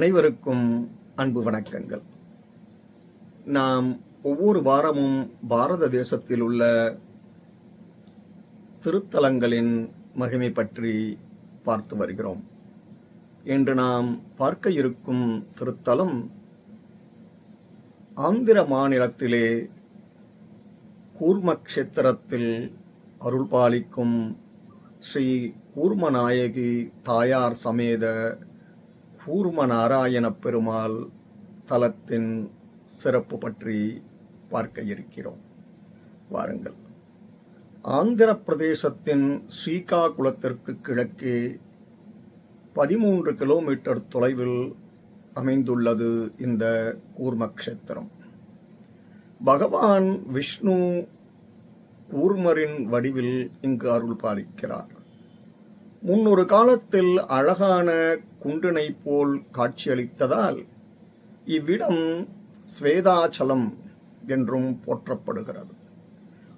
அனைவருக்கும் அன்பு வணக்கங்கள். நாம் ஒவ்வொரு வாரமும் பாரத தேசத்தில் உள்ள திருத்தலங்களின் மகிமை பற்றி பார்த்து வருகிறோம். இன்று நாம் பார்க்க இருக்கும் திருத்தலம் ஆந்திர மாநிலத்திலே கூர்மக்ஷேத்திரத்தில் அருள்பாலிக்கும் ஸ்ரீ கூர்மநாயகி தாயார் சமேத கூர்ம நாராயணப் பெருமாள் தலத்தின் சிறப்பு பற்றி பார்க்க இருக்கிறோம். வாருங்கள். ஆந்திர பிரதேசத்தின் ஸ்ரீகாகுளத்திற்கு கிழக்கே பதிமூன்று கிலோமீட்டர் தொலைவில் அமைந்துள்ளது இந்த கூர்மக்ஷேத்திரம். பகவான் விஷ்ணு கூர்மரின் வடிவில் இங்கு அருள் பாலிக்கிறார் முன்னொரு காலத்தில் அழகான குன்றினை போல் காட்சியளித்ததால் இவ்விடம் ஸ்வேதாச்சலம் என்றும் போற்றப்படுகிறது.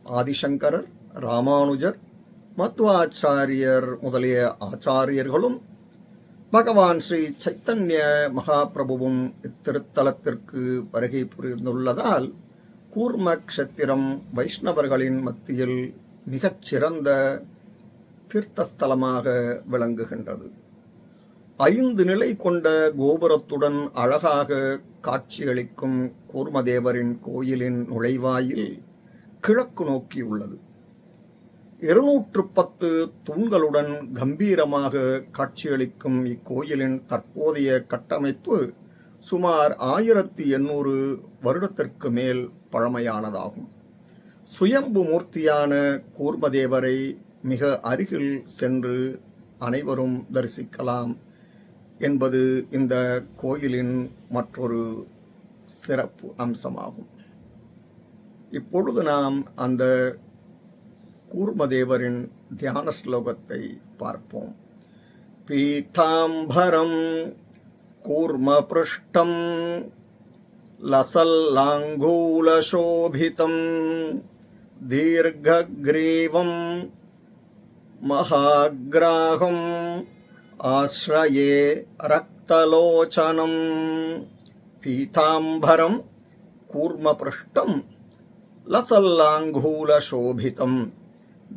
ஆதிசங்கரர் ராமானுஜர் மத்வாச்சாரியர் முதலிய ஆச்சாரியர்களும் பகவான் ஸ்ரீ சைத்தன்ய மகாபிரபுவும் இத்திருத்தலத்திற்கு வருகை புரிந்துள்ளதால் கூர்மக்ஷத்திரம் வைஷ்ணவர்களின் மத்தியில் மிகச் சிறந்த தீர்த்தஸ்தலமாக விளங்குகின்றது. ஐந்து நிலை கொண்ட கோபுரத்துடன் அழகாக காட்சியளிக்கும் கூர்மதேவரின் கோயிலின் நுழைவாயில் கிழக்கு நோக்கி உள்ளது. இருநூற்று பத்து தூண்களுடன் கம்பீரமாக காட்சியளிக்கும் இக்கோயிலின் தற்போதைய கட்டமைப்பு சுமார் ஆயிரத்தி எண்ணூறு வருடத்திற்கு மேல் பழமையானதாகும். சுயம்பு மூர்த்தியான கூர்மதேவரை மிக அருகில் சென்று அனைவரும் தரிசிக்கலாம் என்பது இந்த கோயிலின் மற்றொரு சிறப்பு அம்சமாகும். இப்பொழுது நாம் அந்த கூர்மதேவரின் தியான ஸ்லோகத்தை பார்ப்போம். பீதாம்பரம் கூர்மபிருஷ்டம் லசல்லாங்கூலசோபிதம் தீர்க்ரீவம் महाग्राहम् आश्रये रक्तलोचनं पीताम्बरं कूर्मपृष्टं लसल्लाङ्गूलशोभितं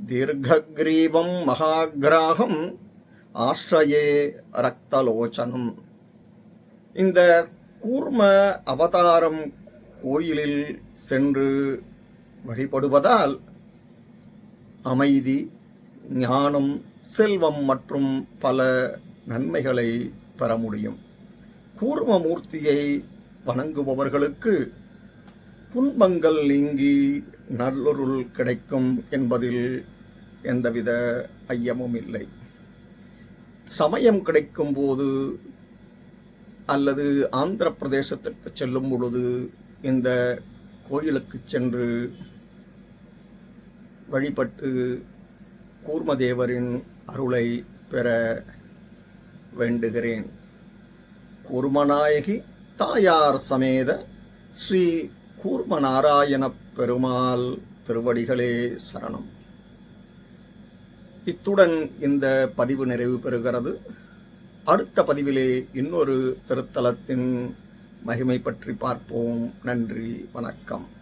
दीर्घग्रीवं महाग्राहम् ஆஸ்ரயே ரத்தலோச்சனம் இந்த கூர்ம அவதாரம் கோயிலில் சென்று வழிபடுவதால் அமைதி ஞானம் செல்வம் மற்றும் பல நன்மைகளை பெற முடியும். கூர்மமூர்த்தியை வணங்குபவர்களுக்கு துன்பங்கள் நீங்கி நல்லொருள் கிடைக்கும் என்பதில் எந்தவித ஐயமும் இல்லை. சமயம் கிடைக்கும் போது அல்லது ஆந்திர பிரதேசத்திற்கு செல்லும் பொழுது இந்த கோயிலுக்கு சென்று வழிபட்டு கூர்மதேவரின் அருளை பெற வேண்டுகிறேன். கூர்மநாயகி தாயார் சமேத ஸ்ரீ கூர்மநாராயண பெருமாள் திருவடிகளே சரணம். இத்துடன் இந்த பதிவு நிறைவு பெறுகிறது. அடுத்த பதிவிலே இன்னொரு திருத்தலத்தின் மகிமை பற்றி பார்ப்போம். நன்றி வணக்கம்.